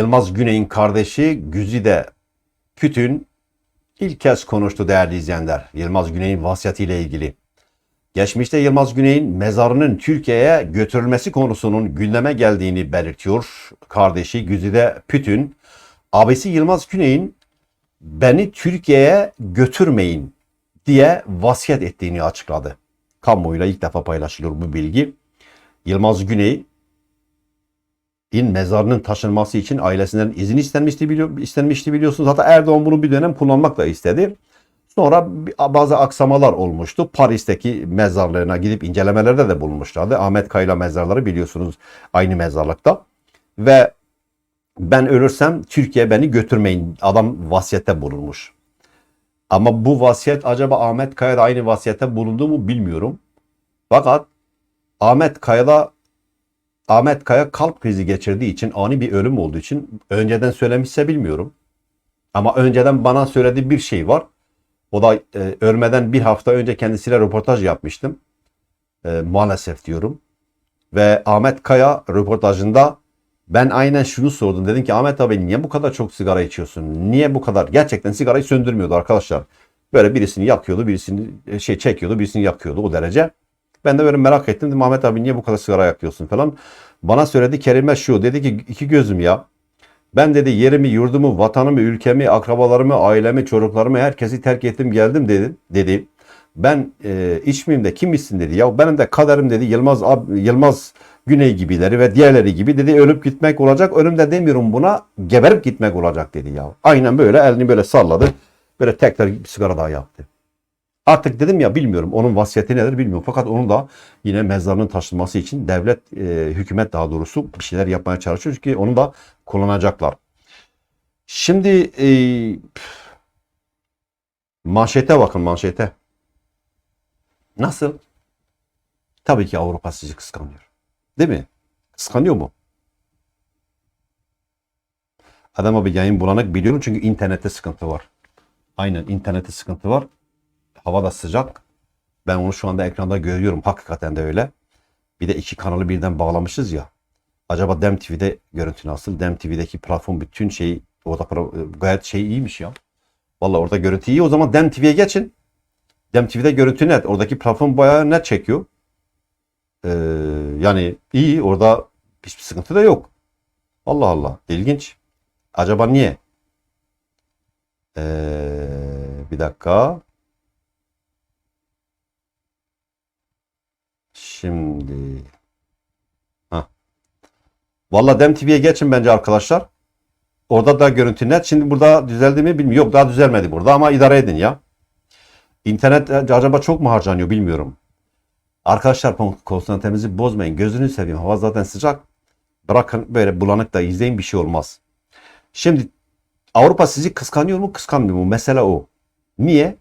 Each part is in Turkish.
Yılmaz Güney'in kardeşi Güzide Pütün ilk kez konuştu değerli izleyenler. Yılmaz Güney'in vasiyetiyle ilgili. Geçmişte Yılmaz Güney'in mezarının Türkiye'ye götürülmesi konusunun gündeme geldiğini belirtiyor kardeşi Güzide Pütün. Abisi Yılmaz Güney'in beni Türkiye'ye götürmeyin diye vasiyet ettiğini açıkladı. Kamuoyuyla ilk defa paylaşılıyor bu bilgi. Yılmaz Güney in mezarının taşınması için ailesinden izin istenmişti, biliyor, istenmişti biliyorsunuz. Hatta Erdoğan bunu bir dönem kullanmak da istedi. Sonra bazı aksamalar olmuştu. Paris'teki mezarlığına gidip incelemelerde de bulunmuşlardı. Ahmet Kayla mezarları biliyorsunuz aynı mezarlıkta. Ve ben ölürsem Türkiye beni götürmeyin. Adam vasiyette bulunmuş. Ama bu vasiyet acaba Ahmet Kaya'da aynı vasiyette bulundu mu bilmiyorum. Fakat Ahmet Kaya'da Ahmet Kaya kalp krizi geçirdiği için ani bir ölüm olduğu için önceden söylemişse bilmiyorum. Ama önceden bana söylediği bir şey var. O da e, ölmeden bir hafta önce kendisiyle röportaj yapmıştım. E, maalesef diyorum. Ve Ahmet Kaya röportajında ben aynen şunu sordum. Dedim ki Ahmet abi niye bu kadar çok sigara içiyorsun? Niye bu kadar? Gerçekten sigarayı söndürmüyordu arkadaşlar. Böyle birisini yakıyordu, birisini e, şey çekiyordu, birisini yakıyordu o derece. Ben de böyle merak ettim. Dedim Ahmet abi niye bu kadar sigara yakıyorsun falan. Bana söyledi kelime şu. Dedi ki iki gözüm ya. Ben dedi yerimi, yurdumu, vatanımı, ülkemi, akrabalarımı, ailemi, çocuklarımı herkesi terk ettim geldim dedi. dedi. Ben e, içmeyeyim de kim içsin dedi. Ya benim de kaderim dedi Yılmaz ab, Yılmaz Güney gibileri ve diğerleri gibi dedi ölüp gitmek olacak. Ölümde demiyorum buna geberip gitmek olacak dedi ya. Aynen böyle elini böyle salladı. Böyle tekrar bir sigara daha yaptı. Artık dedim ya bilmiyorum onun vasiyeti nedir bilmiyorum. Fakat onun da yine mezarının taşınması için devlet, e, hükümet daha doğrusu bir şeyler yapmaya çalışıyor. Çünkü onu da kullanacaklar. Şimdi e, manşete bakın manşete. Nasıl? Tabii ki Avrupa sizi kıskanıyor. Değil mi? Kıskanıyor mu? Adam abi yayın bulanık biliyorum çünkü internette sıkıntı var. Aynen internette sıkıntı var. Hava da sıcak. Ben onu şu anda ekranda görüyorum. Hakikaten de öyle. Bir de iki kanalı birden bağlamışız ya. Acaba Dem TV'de görüntü nasıl? Dem TV'deki platform bütün şeyi orada pro- gayet şey iyiymiş ya. Vallahi orada görüntü iyi. O zaman Dem TV'ye geçin. Dem TV'de görüntü net. Oradaki platform bayağı net çekiyor. Ee, yani iyi. Orada hiçbir sıkıntı da yok. Allah Allah. İlginç. Acaba niye? Ee, bir dakika. Şimdi. Hah. Valla Dem TV'ye geçin bence arkadaşlar. Orada da görüntü net. Şimdi burada düzeldi mi bilmiyorum. Yok daha düzelmedi burada ama idare edin ya. İnternet e, acaba çok mu harcanıyor bilmiyorum. Arkadaşlar kon- konsantremizi bozmayın. Gözünü seveyim. Hava zaten sıcak. Bırakın böyle bulanık da izleyin bir şey olmaz. Şimdi Avrupa sizi kıskanıyor mu kıskanmıyor mu? Mesela o. Niye?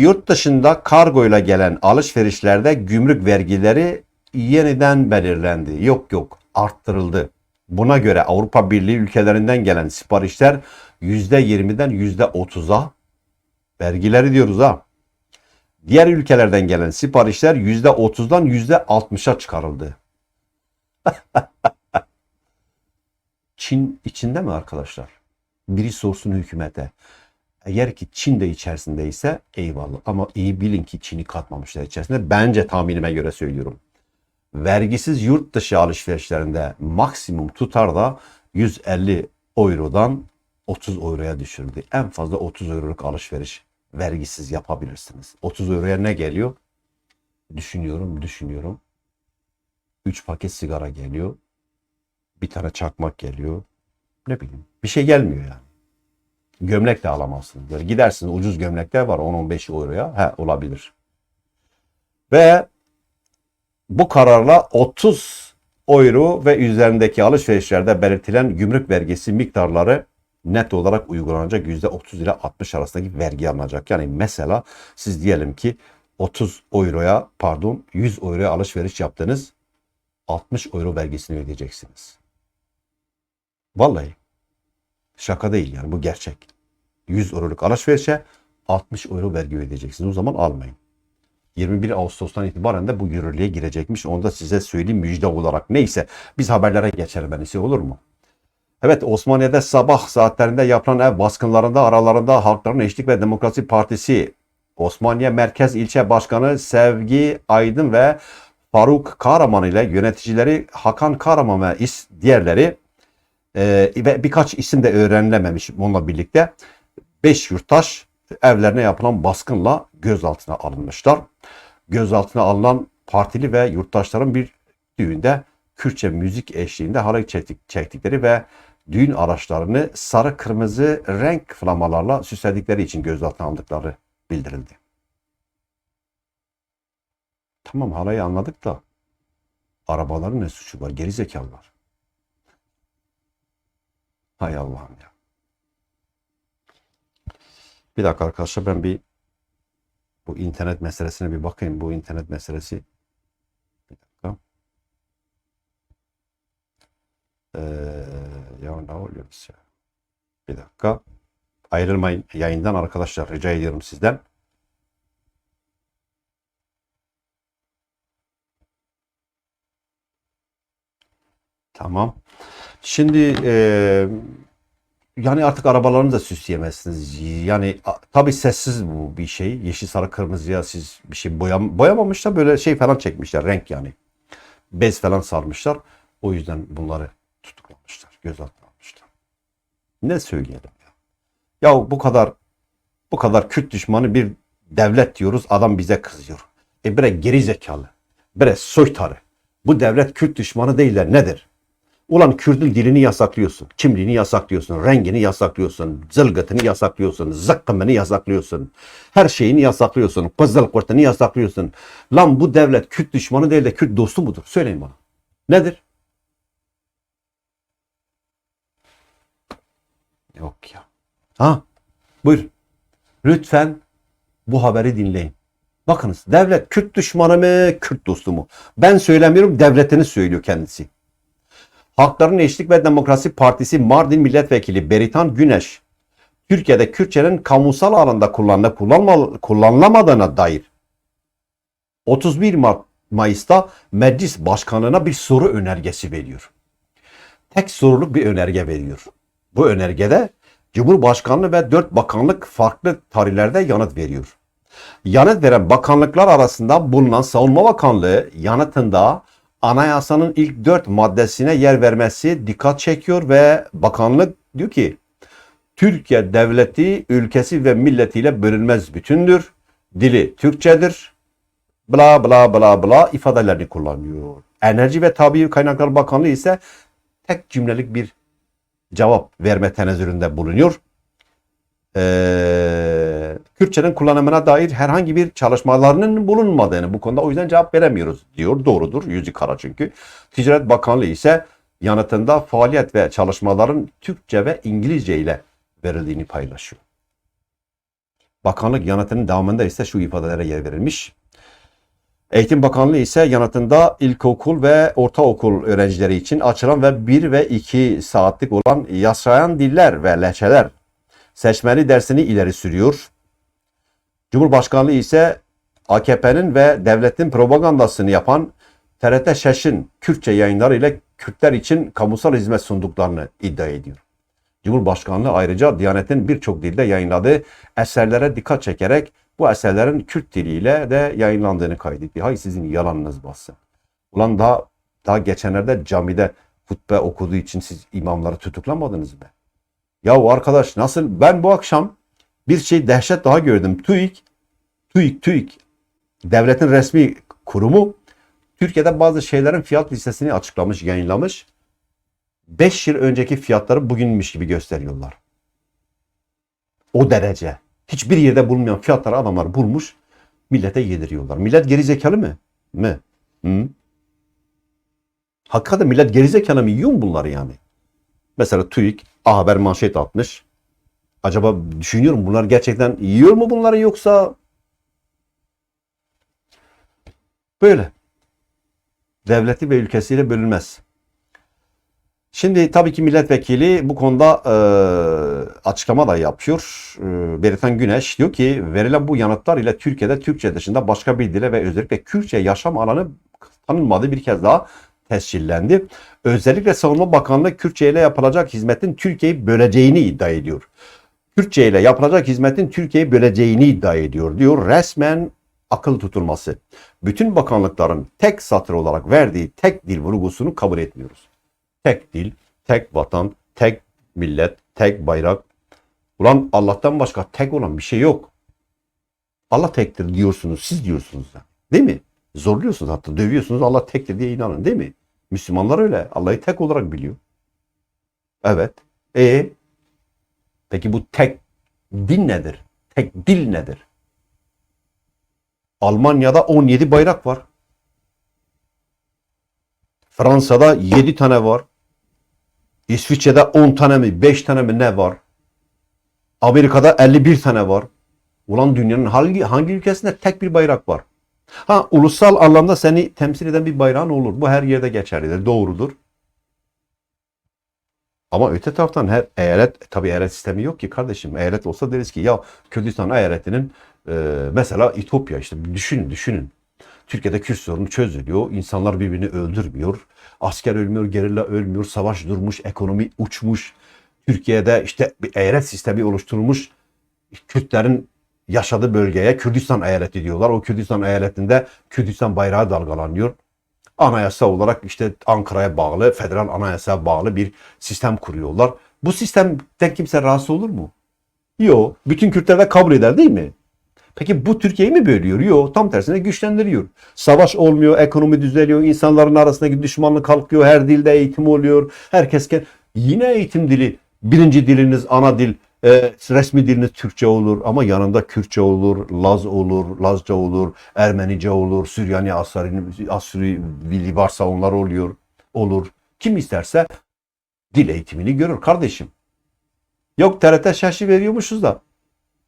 Yurt dışında kargoyla gelen alışverişlerde gümrük vergileri yeniden belirlendi. Yok yok arttırıldı. Buna göre Avrupa Birliği ülkelerinden gelen siparişler %20'den %30'a vergileri diyoruz ha. Diğer ülkelerden gelen siparişler %30'dan %60'a çıkarıldı. Çin içinde mi arkadaşlar? Biri sorsun hükümete. Eğer ki Çin de içerisindeyse eyvallah. Ama iyi bilin ki Çin'i katmamışlar içerisinde. Bence tahminime göre söylüyorum. Vergisiz yurt dışı alışverişlerinde maksimum tutar da 150 eurodan 30 euroya düşürüldü. En fazla 30 euroluk alışveriş vergisiz yapabilirsiniz. 30 euroya ne geliyor? Düşünüyorum, düşünüyorum. 3 paket sigara geliyor. Bir tane çakmak geliyor. Ne bileyim. Bir şey gelmiyor yani. Gömlek de alamazsınız. Böyle gidersiniz ucuz gömlekler var 10-15 euroya. He olabilir. Ve bu kararla 30 euro ve üzerindeki alışverişlerde belirtilen gümrük vergisi miktarları net olarak uygulanacak %30 ile 60 arasındaki vergi alınacak. Yani mesela siz diyelim ki 30 euroya pardon 100 euroya alışveriş yaptınız 60 euro vergisini ödeyeceksiniz. Vallahi şaka değil yani bu gerçek. 100 euroluk alışverişe 60 euro vergi ödeyeceksiniz. O zaman almayın. 21 Ağustos'tan itibaren de bu yürürlüğe girecekmiş. Onu da size söyleyeyim müjde olarak. Neyse biz haberlere geçelim en iyisi olur mu? Evet Osmaniye'de sabah saatlerinde yapılan ev baskınlarında aralarında Halkların Eşitlik ve Demokrasi Partisi Osmaniye Merkez İlçe Başkanı Sevgi Aydın ve Faruk Kahraman ile yöneticileri Hakan Kahraman ve diğerleri e, ve birkaç isim de öğrenilememiş bununla birlikte 5 yurttaş evlerine yapılan baskınla gözaltına alınmışlar. Gözaltına alınan partili ve yurttaşların bir düğünde Kürtçe müzik eşliğinde halay çektik, çektikleri ve düğün araçlarını sarı kırmızı renk flamalarla süsledikleri için gözaltına aldıkları bildirildi. Tamam halayı anladık da arabaların ne suçu var? Geri zekalılar. Hay Allah'ım ya. Bir dakika arkadaşlar ben bir bu internet meselesine bir bakayım. Bu internet meselesi bir dakika. Ee, ya ne oluyoruz ya? Bir dakika. Ayrılmayın yayından arkadaşlar. Rica ediyorum sizden. Tamam. Şimdi e, yani artık arabalarını da süsleyemezsiniz. Yani tabii sessiz bu bir şey. Yeşil, sarı, kırmızıya siz bir şey boyam boyamamışlar. Böyle şey falan çekmişler. Renk yani. Bez falan sarmışlar. O yüzden bunları tutuklamışlar. Gözaltına almışlar. Ne söyleyelim ya? Ya bu kadar bu kadar Kürt düşmanı bir devlet diyoruz. Adam bize kızıyor. E bre geri zekalı. Bre soytarı. Bu devlet Kürt düşmanı değiller. Nedir? Ulan Kürt'ün dilini yasaklıyorsun, kimliğini yasaklıyorsun, rengini yasaklıyorsun, zılgıtını yasaklıyorsun, zıkkımını yasaklıyorsun, her şeyini yasaklıyorsun, kızıl kurtunu yasaklıyorsun. Lan bu devlet Kürt düşmanı değil de Kürt dostu mudur? Söyleyin bana. Nedir? Yok ya. Ha, buyur. Lütfen bu haberi dinleyin. Bakınız devlet Kürt düşmanı mı, Kürt dostu mu? Ben söylemiyorum, devletini söylüyor kendisi. Halkların Eşitlik ve Demokrasi Partisi Mardin Milletvekili Beritan Güneş, Türkiye'de Kürtçenin kamusal alanda kullanılıp kullanılamadığına dair 31 Mart Mayıs'ta meclis başkanlığına bir soru önergesi veriyor. Tek soruluk bir önerge veriyor. Bu önergede Cumhurbaşkanlığı ve 4 bakanlık farklı tarihlerde yanıt veriyor. Yanıt veren bakanlıklar arasında bulunan Savunma Bakanlığı yanıtında anayasanın ilk dört maddesine yer vermesi dikkat çekiyor ve bakanlık diyor ki Türkiye devleti ülkesi ve milletiyle bölünmez bütündür. Dili Türkçedir. Bla bla bla bla ifadelerini kullanıyor. Enerji ve Tabii Kaynaklar Bakanlığı ise tek cümlelik bir cevap verme tenezzülünde bulunuyor. Ee, Kürtçenin kullanımına dair herhangi bir çalışmalarının bulunmadığını bu konuda o yüzden cevap veremiyoruz diyor. Doğrudur. Yüzü kara çünkü. Ticaret Bakanlığı ise yanıtında faaliyet ve çalışmaların Türkçe ve İngilizce ile verildiğini paylaşıyor. Bakanlık yanıtının devamında ise şu ifadelere yer verilmiş. Eğitim Bakanlığı ise yanıtında ilkokul ve ortaokul öğrencileri için açılan ve 1 ve 2 saatlik olan yasayan diller ve lehçeler seçmeli dersini ileri sürüyor. Cumhurbaşkanlığı ise AKP'nin ve devletin propagandasını yapan TRT Şeş'in Kürtçe yayınları ile Kürtler için kamusal hizmet sunduklarını iddia ediyor. Cumhurbaşkanlığı ayrıca Diyanet'in birçok dilde yayınladığı eserlere dikkat çekerek bu eserlerin Kürt diliyle de yayınlandığını kaydetti. Hay sizin yalanınız bassın. Ulan daha daha geçenlerde camide hutbe okuduğu için siz imamları tutuklamadınız mı? Ya arkadaş nasıl ben bu akşam bir şey dehşet daha gördüm. TÜİK, TÜİK, TÜİK devletin resmi kurumu Türkiye'de bazı şeylerin fiyat listesini açıklamış, yayınlamış. 5 yıl önceki fiyatları bugünmüş gibi gösteriyorlar. O derece. Hiçbir yerde bulunmayan fiyatları adamlar bulmuş, millete yediriyorlar. Millet geri zekalı mı? Mi? Hı? Hakikaten millet geri zekalı mı yiyor mu bunları yani? Mesela TÜİK A Haber manşet atmış. Acaba düşünüyorum bunlar gerçekten yiyor mu bunları yoksa böyle. Devleti ve ülkesiyle bölünmez. Şimdi tabii ki milletvekili bu konuda e, açıklama da yapıyor. E, Beritan Güneş diyor ki verilen bu yanıtlar ile Türkiye'de Türkçe dışında başka bir dile ve özellikle Kürtçe yaşam alanı tanınmadığı bir kez daha tescillendi. Özellikle Savunma Bakanlığı Kürtçe ile yapılacak hizmetin Türkiye'yi böleceğini iddia ediyor. Kürtçe ile yapılacak hizmetin Türkiye'yi böleceğini iddia ediyor diyor. Resmen akıl tutulması. Bütün bakanlıkların tek satır olarak verdiği tek dil vurgusunu kabul etmiyoruz. Tek dil, tek vatan, tek millet, tek bayrak. Ulan Allah'tan başka tek olan bir şey yok. Allah tektir diyorsunuz, siz diyorsunuz da. Değil mi? Zorluyorsunuz hatta dövüyorsunuz Allah tektir diye inanın değil mi? Müslümanlar öyle. Allah'ı tek olarak biliyor. Evet. E peki bu tek din nedir? Tek dil nedir? Almanya'da 17 bayrak var. Fransa'da 7 tane var. İsviçre'de 10 tane mi 5 tane mi ne var? Amerika'da 51 tane var. Ulan dünyanın hangi hangi ülkesinde tek bir bayrak var? Ha ulusal anlamda seni temsil eden bir bayrağın olur. Bu her yerde geçerlidir. Doğrudur. Ama öte taraftan her eyalet, tabii eyalet sistemi yok ki kardeşim. Eyalet olsa deriz ki ya Kürdistan eyaletinin e, mesela İtopya işte düşünün düşünün. Türkiye'de Kürt sorunu çözülüyor. İnsanlar birbirini öldürmüyor. Asker ölmüyor, gerilla ölmüyor. Savaş durmuş, ekonomi uçmuş. Türkiye'de işte bir eyalet sistemi oluşturulmuş. Kürtlerin yaşadığı bölgeye Kürdistan eyaleti diyorlar. O Kürdistan eyaletinde Kürdistan bayrağı dalgalanıyor. Anayasa olarak işte Ankara'ya bağlı, federal anayasaya bağlı bir sistem kuruyorlar. Bu sistemden kimse rahatsız olur mu? Yok. Bütün Kürtler de kabul eder değil mi? Peki bu Türkiye'yi mi bölüyor? Yok. Tam tersine güçlendiriyor. Savaş olmuyor, ekonomi düzeliyor, insanların arasındaki düşmanlık kalkıyor, her dilde eğitim oluyor. Herkes ke- yine eğitim dili, birinci diliniz ana dil, e, resmi diliniz Türkçe olur ama yanında Kürtçe olur, Laz olur, Lazca olur, Ermenice olur, Süryani Asari, Asuri dili varsa onlar oluyor, olur. Kim isterse dil eğitimini görür kardeşim. Yok TRT şaşı veriyormuşuz da.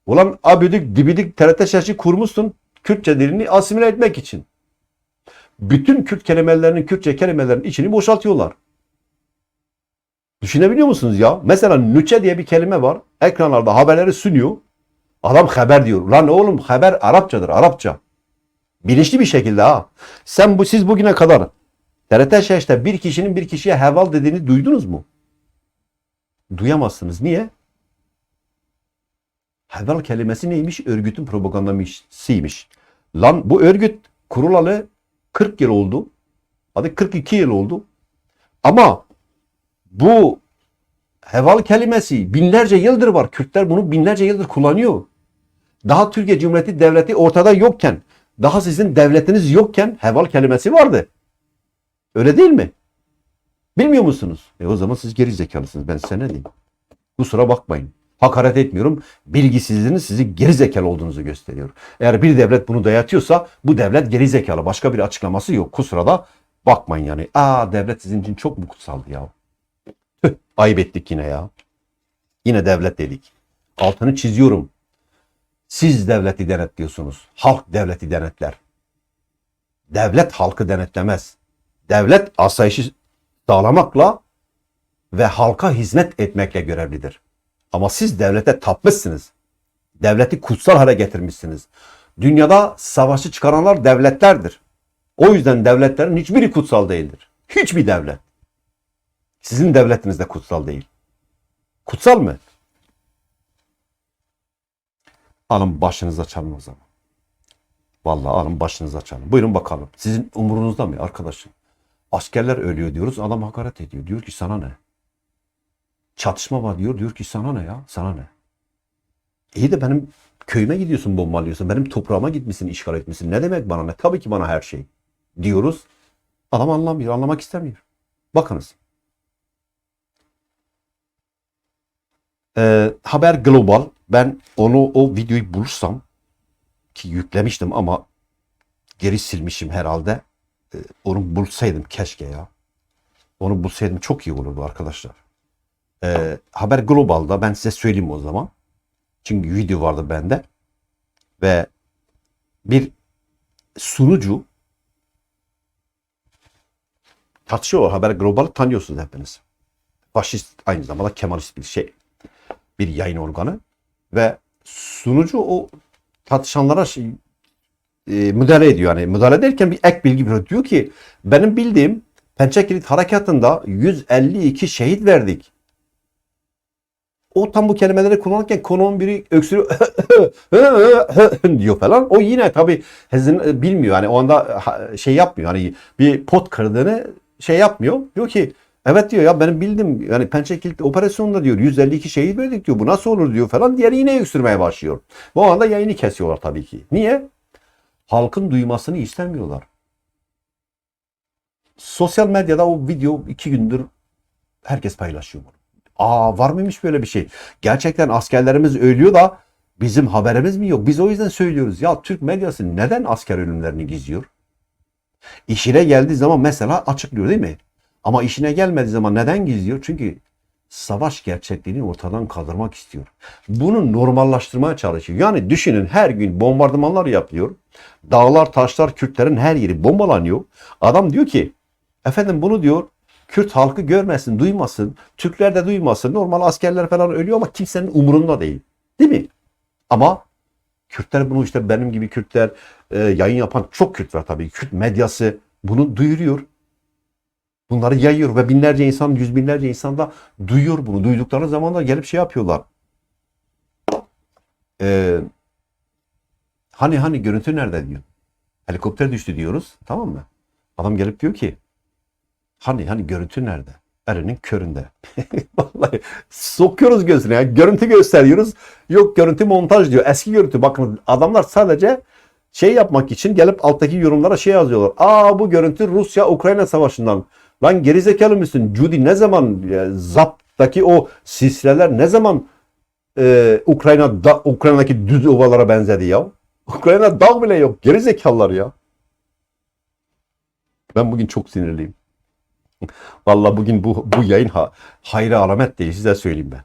Ulan abidik dibidik TRT şaşı kurmuşsun Kürtçe dilini asimile etmek için. Bütün Kürt kelimelerinin, Kürtçe kelimelerin içini boşaltıyorlar. Düşünebiliyor musunuz ya? Mesela nüçe diye bir kelime var. Ekranlarda haberleri sunuyor. Adam haber diyor. Lan oğlum haber Arapçadır, Arapça. Bilinçli bir şekilde ha. Sen bu siz bugüne kadar TRT Şeş'te bir kişinin bir kişiye heval dediğini duydunuz mu? Duyamazsınız. Niye? Heval kelimesi neymiş? Örgütün propagandasıymış. Lan bu örgüt kurulalı 40 yıl oldu. Hadi 42 yıl oldu. Ama bu heval kelimesi binlerce yıldır var. Kürtler bunu binlerce yıldır kullanıyor. Daha Türkiye Cumhuriyeti Devleti ortada yokken, daha sizin devletiniz yokken heval kelimesi vardı. Öyle değil mi? Bilmiyor musunuz? E o zaman siz geri zekalısınız. Ben size ne diyeyim? Kusura bakmayın. Hakaret etmiyorum. Bilgisizliğiniz sizi geri zekalı olduğunuzu gösteriyor. Eğer bir devlet bunu dayatıyorsa bu devlet geri zekalı. Başka bir açıklaması yok. Kusura da bakmayın yani. Aa devlet sizin için çok mu kutsaldı ya? Ayıp ettik yine ya. Yine devlet dedik. Altını çiziyorum. Siz devleti denetliyorsunuz. Halk devleti denetler. Devlet halkı denetlemez. Devlet asayişi sağlamakla ve halka hizmet etmekle görevlidir. Ama siz devlete tapmışsınız. Devleti kutsal hale getirmişsiniz. Dünyada savaşı çıkaranlar devletlerdir. O yüzden devletlerin hiçbiri kutsal değildir. Hiçbir devlet. Sizin devletiniz de kutsal değil. Kutsal mı? Alın başınıza çalın o zaman. Vallahi alın başınıza çalın. Buyurun bakalım. Sizin umurunuzda mı arkadaşım? Askerler ölüyor diyoruz. Adam hakaret ediyor. Diyor ki sana ne? Çatışma var diyor. Diyor ki sana ne ya? Sana ne? İyi de benim köyüme gidiyorsun bombalıyorsun. Benim toprağıma gitmişsin, işgal etmişsin. Ne demek bana ne? Tabii ki bana her şey. Diyoruz. Adam anlamıyor, anlamak istemiyor. Bakınız. Ee, Haber Global. Ben onu o videoyu bulursam ki yüklemiştim ama geri silmişim herhalde. Ee, onu bulsaydım keşke ya. Onu bulsaydım çok iyi olurdu arkadaşlar. Ee, Haber Global'da ben size söyleyeyim o zaman. Çünkü video vardı bende. Ve bir sunucu tartışıyor Haber Global'ı tanıyorsunuz hepiniz. faşist aynı zamanda Kemalist bir şey. Bir yayın organı ve sunucu o tartışanlara şey, e, müdahale ediyor. Yani müdahale ederken bir ek bilgi veriyor. Diyor ki benim bildiğim Pençekilit Harekatı'nda 152 şehit verdik. O tam bu kelimeleri kullanırken konuğun biri öksürüyor diyor falan. O yine hezin bilmiyor. Hani o anda şey yapmıyor. Hani bir pot kırdığını şey yapmıyor. Diyor ki evet diyor ya benim bildim yani Pençekilit operasyonunda diyor 152 şehit verdik diyor. Bu nasıl olur diyor falan. Diğeri yine öksürmeye başlıyor. Bu anda yayını kesiyorlar tabii ki. Niye? Halkın duymasını istemiyorlar. Sosyal medyada o video iki gündür herkes paylaşıyor bunu. Aa var mıymış böyle bir şey? Gerçekten askerlerimiz ölüyor da bizim haberimiz mi yok? Biz o yüzden söylüyoruz. Ya Türk medyası neden asker ölümlerini gizliyor? İşine geldiği zaman mesela açıklıyor değil mi? Ama işine gelmediği zaman neden gizliyor? Çünkü savaş gerçekliğini ortadan kaldırmak istiyor. Bunu normallaştırmaya çalışıyor. Yani düşünün her gün bombardımanlar yapıyor. Dağlar, taşlar, Kürtlerin her yeri bombalanıyor. Adam diyor ki efendim bunu diyor Kürt halkı görmesin, duymasın, Türkler de duymasın. Normal askerler falan ölüyor ama kimsenin umurunda değil. Değil mi? Ama Kürtler bunu işte benim gibi Kürtler e, yayın yapan çok Kürt var tabii. Kürt medyası bunu duyuruyor. Bunları yayıyor ve binlerce insan, yüz binlerce insan da duyuyor bunu. Duydukları zaman da gelip şey yapıyorlar. Ee, hani hani görüntü nerede diyor. Helikopter düştü diyoruz. Tamam mı? Adam gelip diyor ki hani hani görüntü nerede? Erinin köründe. Vallahi sokuyoruz gözüne. ya. Görüntü gösteriyoruz. Yok görüntü montaj diyor. Eski görüntü. Bakın adamlar sadece şey yapmak için gelip alttaki yorumlara şey yazıyorlar. Aa bu görüntü Rusya-Ukrayna savaşından. Lan gerizekalı mısın? Judy ne zaman e, Zap'taki o sisleler ne zaman e, Ukrayna da, Ukrayna'daki düz ovalara benzedi ya? Ukrayna dağ bile yok. Gerizekalılar ya. Ben bugün çok sinirliyim. Vallahi bugün bu, bu yayın ha, hayra alamet değil size söyleyeyim ben.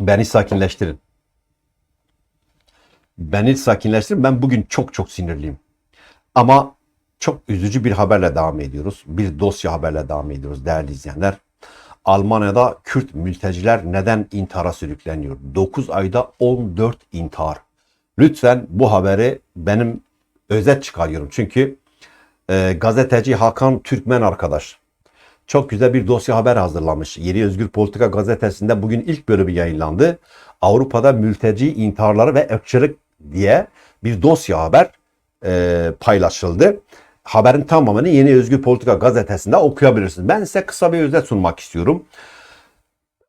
Beni sakinleştirin. Beni sakinleştirin. Ben bugün çok çok sinirliyim. Ama çok üzücü bir haberle devam ediyoruz. Bir dosya haberle devam ediyoruz değerli izleyenler. Almanya'da Kürt mülteciler neden intihara sürükleniyor? 9 ayda 14 intihar. Lütfen bu haberi benim özet çıkarıyorum. Çünkü e, gazeteci Hakan Türkmen arkadaş çok güzel bir dosya haber hazırlamış. Yeni Özgür Politika gazetesinde bugün ilk bölümü yayınlandı. Avrupa'da mülteci intiharları ve ırkçılık diye bir dosya haber e, paylaşıldı. Haberin tamamını Yeni Özgür Politika gazetesinde okuyabilirsiniz. Ben size kısa bir özet sunmak istiyorum.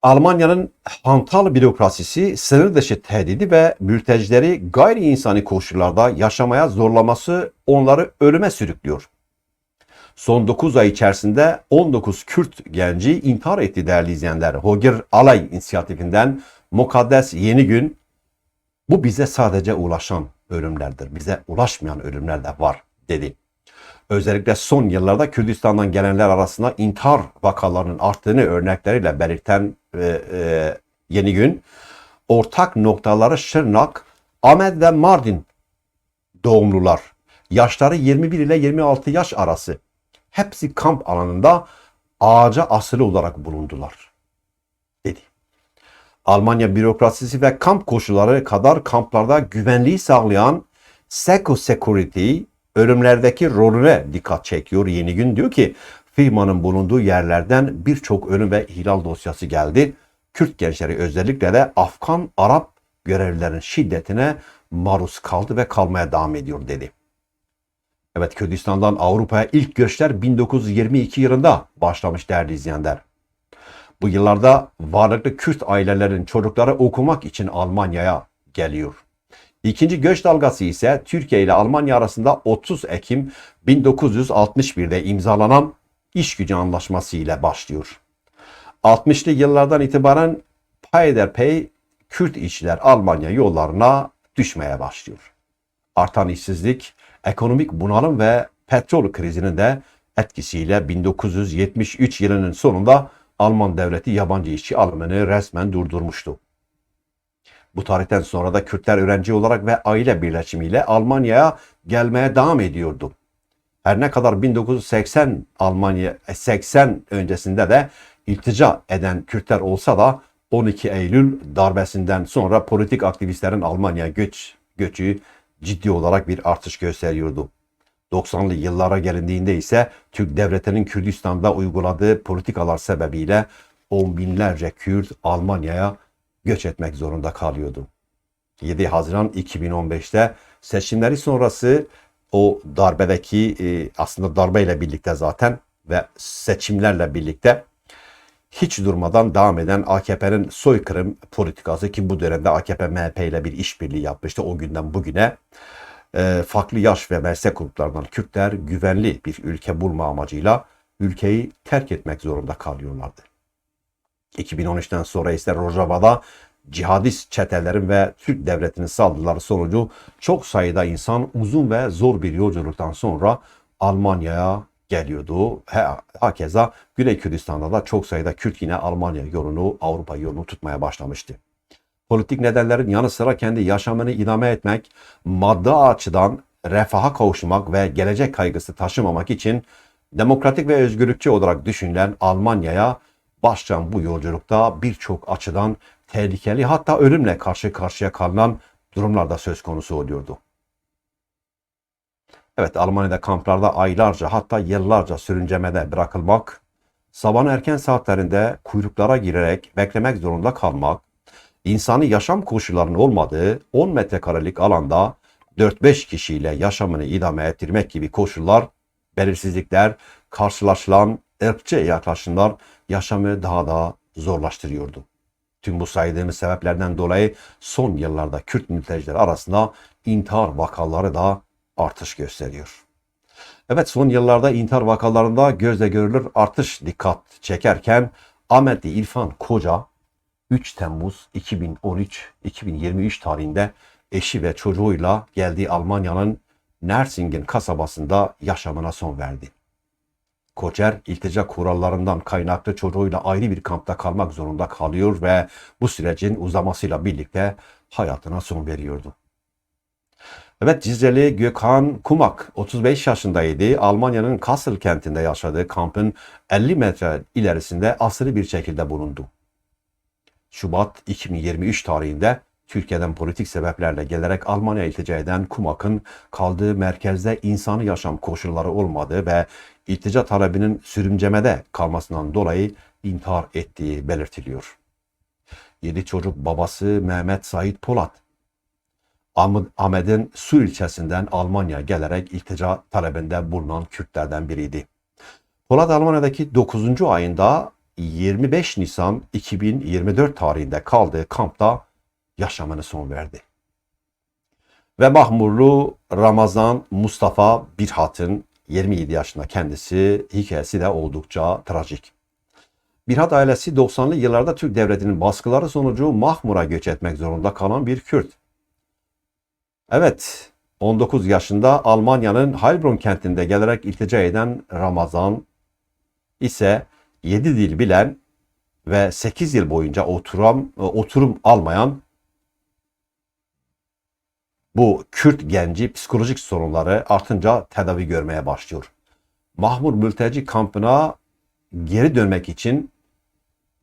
Almanya'nın hantal bürokrasisi, sınır dışı tehdidi ve mültecileri gayri insani koşullarda yaşamaya zorlaması onları ölüme sürüklüyor. Son 9 ay içerisinde 19 Kürt genci intihar etti değerli izleyenler. Hogir Alay inisiyatifinden Mukaddes Yeni Gün bu bize sadece ulaşan ölümlerdir. Bize ulaşmayan ölümler de var dedi. Özellikle son yıllarda Kürdistan'dan gelenler arasında intihar vakalarının arttığını örnekleriyle belirten e, e, Yeni Gün, ortak noktaları Şırnak, Ahmet ve Mardin doğumlular. Yaşları 21 ile 26 yaş arası. Hepsi kamp alanında ağaca asılı olarak bulundular. Dedi. Almanya bürokrasisi ve kamp koşulları kadar kamplarda güvenliği sağlayan Seco Security ölümlerdeki rolüne dikkat çekiyor. Yeni gün diyor ki firmanın bulunduğu yerlerden birçok ölüm ve ihlal dosyası geldi. Kürt gençleri özellikle de Afgan Arap görevlilerin şiddetine maruz kaldı ve kalmaya devam ediyor dedi. Evet Kürdistan'dan Avrupa'ya ilk göçler 1922 yılında başlamış değerli izleyenler. Bu yıllarda varlıklı Kürt ailelerin çocukları okumak için Almanya'ya geliyor. İkinci göç dalgası ise Türkiye ile Almanya arasında 30 Ekim 1961'de imzalanan iş gücü anlaşması ile başlıyor. 60'lı yıllardan itibaren peyderpey Kürt işçiler Almanya yollarına düşmeye başlıyor. Artan işsizlik, ekonomik bunalım ve petrol krizinin de etkisiyle 1973 yılının sonunda Alman devleti yabancı işçi alımını resmen durdurmuştu. Bu tarihten sonra da Kürtler öğrenci olarak ve aile birleşimiyle Almanya'ya gelmeye devam ediyordu. Her ne kadar 1980 Almanya 80 öncesinde de iltica eden Kürtler olsa da 12 Eylül darbesinden sonra politik aktivistlerin Almanya göç göçü ciddi olarak bir artış gösteriyordu. 90'lı yıllara gelindiğinde ise Türk devletinin Kürdistan'da uyguladığı politikalar sebebiyle on binlerce Kürt Almanya'ya göç etmek zorunda kalıyordu. 7 Haziran 2015'te seçimleri sonrası o darbedeki e, aslında darbeyle birlikte zaten ve seçimlerle birlikte hiç durmadan devam eden AKP'nin soykırım politikası ki bu dönemde AKP MHP ile bir işbirliği yapmıştı o günden bugüne e, farklı yaş ve meslek gruplarından Kürtler güvenli bir ülke bulma amacıyla ülkeyi terk etmek zorunda kalıyorlardı. 2013'ten sonra ise Rojava'da cihadist çetelerin ve Türk devletinin saldırıları sonucu çok sayıda insan uzun ve zor bir yolculuktan sonra Almanya'ya geliyordu. Hakeza Güney Kürdistan'da da çok sayıda Kürt yine Almanya yolunu, Avrupa yolunu tutmaya başlamıştı. Politik nedenlerin yanı sıra kendi yaşamını idame etmek, maddi açıdan refaha kavuşmak ve gelecek kaygısı taşımamak için demokratik ve özgürlükçü olarak düşünülen Almanya'ya başlayan bu yolculukta birçok açıdan tehlikeli hatta ölümle karşı karşıya kalınan durumlarda söz konusu oluyordu. Evet Almanya'da kamplarda aylarca hatta yıllarca sürüncemede bırakılmak, sabahın erken saatlerinde kuyruklara girerek beklemek zorunda kalmak, insani yaşam koşullarının olmadığı 10 metrekarelik alanda 4-5 kişiyle yaşamını idame ettirmek gibi koşullar, belirsizlikler, karşılaşılan ırkçı yaklaşımlar yaşamı daha da zorlaştırıyordu. Tüm bu saydığımız sebeplerden dolayı son yıllarda Kürt mülteciler arasında intihar vakaları da artış gösteriyor. Evet son yıllarda intihar vakalarında gözle görülür artış dikkat çekerken Ahmetli İrfan Koca 3 Temmuz 2013-2023 tarihinde eşi ve çocuğuyla geldiği Almanya'nın Nersingen kasabasında yaşamına son verdi. Koçer iltica kurallarından kaynaklı çocuğuyla ayrı bir kampta kalmak zorunda kalıyor ve bu sürecin uzamasıyla birlikte hayatına son veriyordu. Evet Cizreli Gökhan Kumak 35 yaşındaydı. Almanya'nın Kassel kentinde yaşadığı kampın 50 metre ilerisinde asılı bir şekilde bulundu. Şubat 2023 tarihinde Türkiye'den politik sebeplerle gelerek Almanya iltica eden Kumak'ın kaldığı merkezde insanı yaşam koşulları olmadığı ve iltica talebinin sürümcemede kalmasından dolayı intihar ettiği belirtiliyor. Yedi çocuk babası Mehmet Sait Polat, Ahmet'in Su ilçesinden Almanya gelerek iltica talebinde bulunan Kürtlerden biriydi. Polat Almanya'daki 9. ayında 25 Nisan 2024 tarihinde kaldığı kampta yaşamını son verdi. Ve Mahmurlu Ramazan Mustafa Birhat'ın 27 yaşında kendisi hikayesi de oldukça trajik. Birhat ailesi 90'lı yıllarda Türk devletinin baskıları sonucu Mahmur'a göç etmek zorunda kalan bir Kürt. Evet, 19 yaşında Almanya'nın Heilbronn kentinde gelerek iltica eden Ramazan ise 7 dil bilen ve 8 yıl boyunca oturam, oturum almayan bu Kürt genci psikolojik sorunları artınca tedavi görmeye başlıyor. Mahmur mülteci kampına geri dönmek için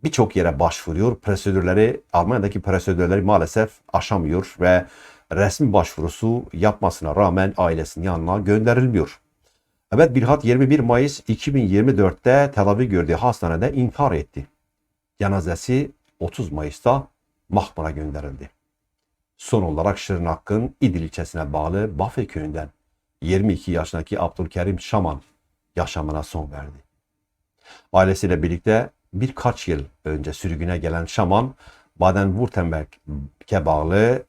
birçok yere başvuruyor. Prosedürleri, Almanya'daki prosedürleri maalesef aşamıyor ve resmi başvurusu yapmasına rağmen ailesinin yanına gönderilmiyor. Evet Birhat 21 Mayıs 2024'te tedavi gördüğü hastanede intihar etti. Cenazesi 30 Mayıs'ta Mahmur'a gönderildi. Son olarak Şırnak'ın İdil ilçesine bağlı Bafe köyünden 22 yaşındaki Abdülkerim Şaman yaşamına son verdi. Ailesiyle birlikte birkaç yıl önce sürgüne gelen Şaman, Baden-Württemberg'e bağlı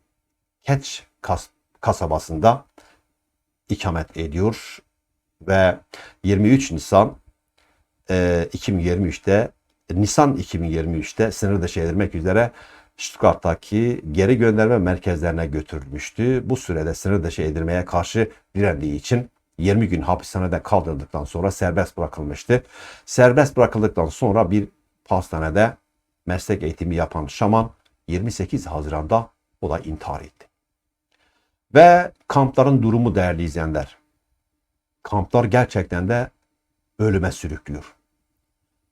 Keç kas kasabasında ikamet ediyor ve 23 Nisan e, 2023'te Nisan 2023'te sınır dışı edilmek üzere Stuttgart'taki geri gönderme merkezlerine götürülmüştü. Bu sürede sınır dışı edilmeye karşı direndiği için 20 gün hapishanede kaldırıldıktan sonra serbest bırakılmıştı. Serbest bırakıldıktan sonra bir hastanede meslek eğitimi yapan şaman 28 Haziran'da o da intihar etti. Ve kampların durumu değerli izleyenler. kamplar gerçekten de ölüme sürüklüyor.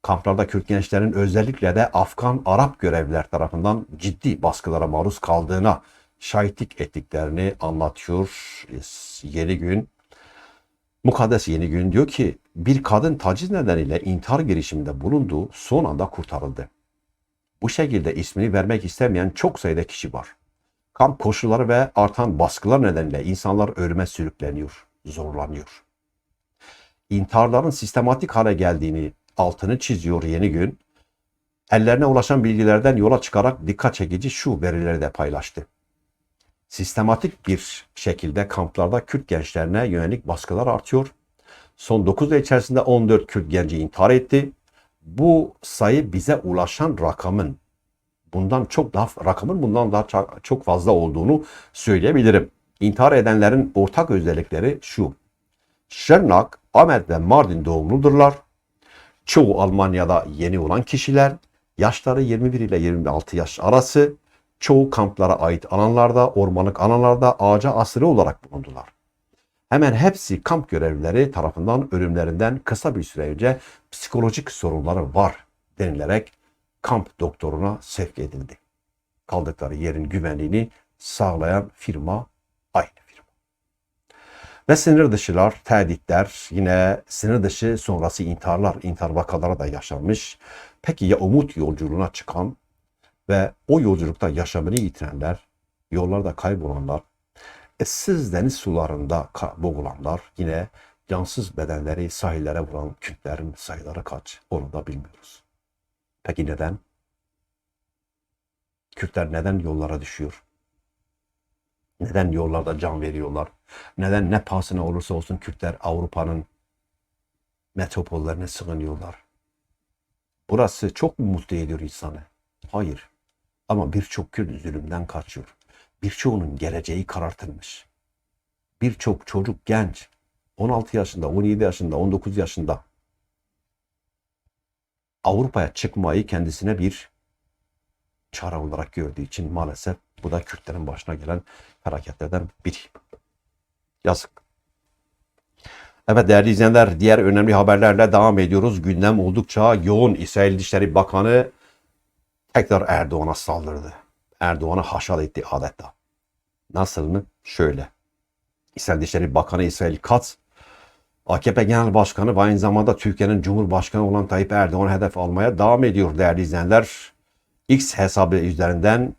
Kamplarda Kürt gençlerin özellikle de Afgan Arap görevliler tarafından ciddi baskılara maruz kaldığına şahitlik ettiklerini anlatıyor Yeni Gün. Mukaddes Yeni Gün diyor ki bir kadın taciz nedeniyle intihar girişiminde bulunduğu son anda kurtarıldı. Bu şekilde ismini vermek istemeyen çok sayıda kişi var. Kamp koşulları ve artan baskılar nedeniyle insanlar ölüme sürükleniyor, zorlanıyor. İntiharların sistematik hale geldiğini altını çiziyor yeni gün. Ellerine ulaşan bilgilerden yola çıkarak dikkat çekici şu verileri de paylaştı. Sistematik bir şekilde kamplarda Kürt gençlerine yönelik baskılar artıyor. Son 9 ay içerisinde 14 Kürt genci intihar etti. Bu sayı bize ulaşan rakamın bundan çok daha rakamın bundan daha çok- fazla olduğunu söyleyebilirim. İntihar edenlerin ortak özellikleri şu. Şırnak, Ahmet ve Mardin doğumludurlar. Çoğu Almanya'da yeni olan kişiler, yaşları 21 ile 26 yaş arası, çoğu kamplara ait alanlarda, ormanlık alanlarda ağaca asılı olarak bulundular. Hemen hepsi kamp görevlileri tarafından ölümlerinden kısa bir süre önce psikolojik sorunları var denilerek kamp doktoruna sevk edildi. Kaldıkları yerin güvenliğini sağlayan firma aynı. Ve sınır dışılar, tehditler, yine sınır dışı sonrası intiharlar, intihar vakaları da yaşanmış. Peki ya umut yolculuğuna çıkan ve o yolculukta yaşamını yitirenler, yollarda kaybolanlar, ıssız deniz sularında boğulanlar, yine cansız bedenleri sahillere vuran Kürtlerin sayıları kaç onu da bilmiyoruz. Peki neden? Kürtler neden yollara düşüyor? Neden yollarda can veriyorlar? Neden ne pahasına olursa olsun Kürtler Avrupa'nın metropollerine sığınıyorlar? Burası çok mu mutlu ediyor insanı? Hayır. Ama birçok Kürt zulümden kaçıyor. Birçoğunun geleceği karartılmış. Birçok çocuk genç 16 yaşında, 17 yaşında, 19 yaşında Avrupa'ya çıkmayı kendisine bir çare olarak gördüğü için maalesef bu da Kürtlerin başına gelen felaketlerden biri. Yazık. Evet değerli izleyenler diğer önemli haberlerle devam ediyoruz. Gündem oldukça yoğun. İsrail Dışişleri Bakanı tekrar Erdoğan'a saldırdı. Erdoğan'ı haşal etti adeta. Nasıl mı? Şöyle. İsrail Dışişleri Bakanı İsrail Katz AKP Genel Başkanı ve aynı zamanda Türkiye'nin Cumhurbaşkanı olan Tayyip Erdoğan hedef almaya devam ediyor değerli izleyenler. X hesabı üzerinden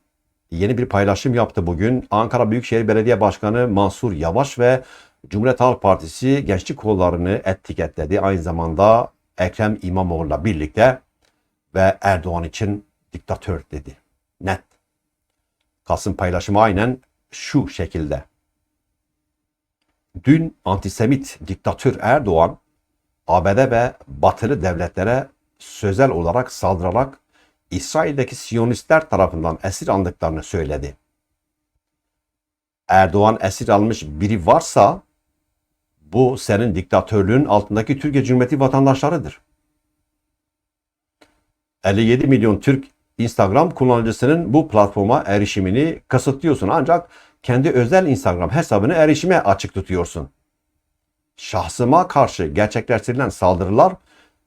yeni bir paylaşım yaptı bugün. Ankara Büyükşehir Belediye Başkanı Mansur Yavaş ve Cumhuriyet Halk Partisi gençlik kollarını etiketledi. Aynı zamanda Ekrem İmamoğlu'la birlikte ve Erdoğan için diktatör dedi. Net. Kasım paylaşımı aynen şu şekilde. Dün antisemit diktatör Erdoğan ABD ve batılı devletlere sözel olarak saldırarak İsrail'deki Siyonistler tarafından esir alındıklarını söyledi. Erdoğan esir almış biri varsa bu senin diktatörlüğün altındaki Türkiye Cumhuriyeti vatandaşlarıdır. 57 milyon Türk Instagram kullanıcısının bu platforma erişimini kısıtlıyorsun ancak kendi özel Instagram hesabını erişime açık tutuyorsun. Şahsıma karşı gerçekleştirilen saldırılar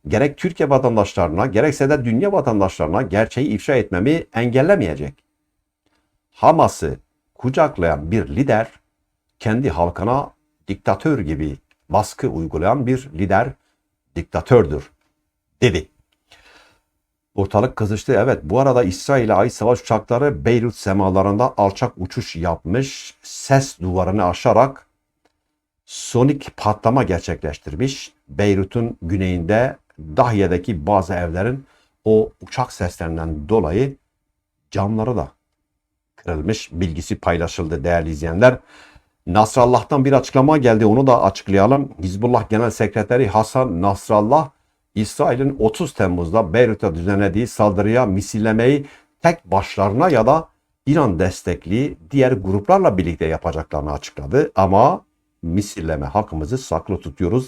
gerek Türkiye vatandaşlarına gerekse de dünya vatandaşlarına gerçeği ifşa etmemi engellemeyecek. Hamas'ı kucaklayan bir lider kendi halkına diktatör gibi baskı uygulayan bir lider diktatördür dedi. Ortalık kızıştı. Evet bu arada İsrail'e ait savaş uçakları Beyrut semalarında alçak uçuş yapmış. Ses duvarını aşarak sonik patlama gerçekleştirmiş. Beyrut'un güneyinde Dahye'deki bazı evlerin o uçak seslerinden dolayı camları da kırılmış. Bilgisi paylaşıldı değerli izleyenler. Nasrallah'tan bir açıklama geldi. Onu da açıklayalım. Hizbullah Genel Sekreteri Hasan Nasrallah İsrail'in 30 Temmuz'da Beyrut'a düzenlediği saldırıya misillemeyi tek başlarına ya da İran destekli diğer gruplarla birlikte yapacaklarını açıkladı. Ama misilleme hakkımızı saklı tutuyoruz.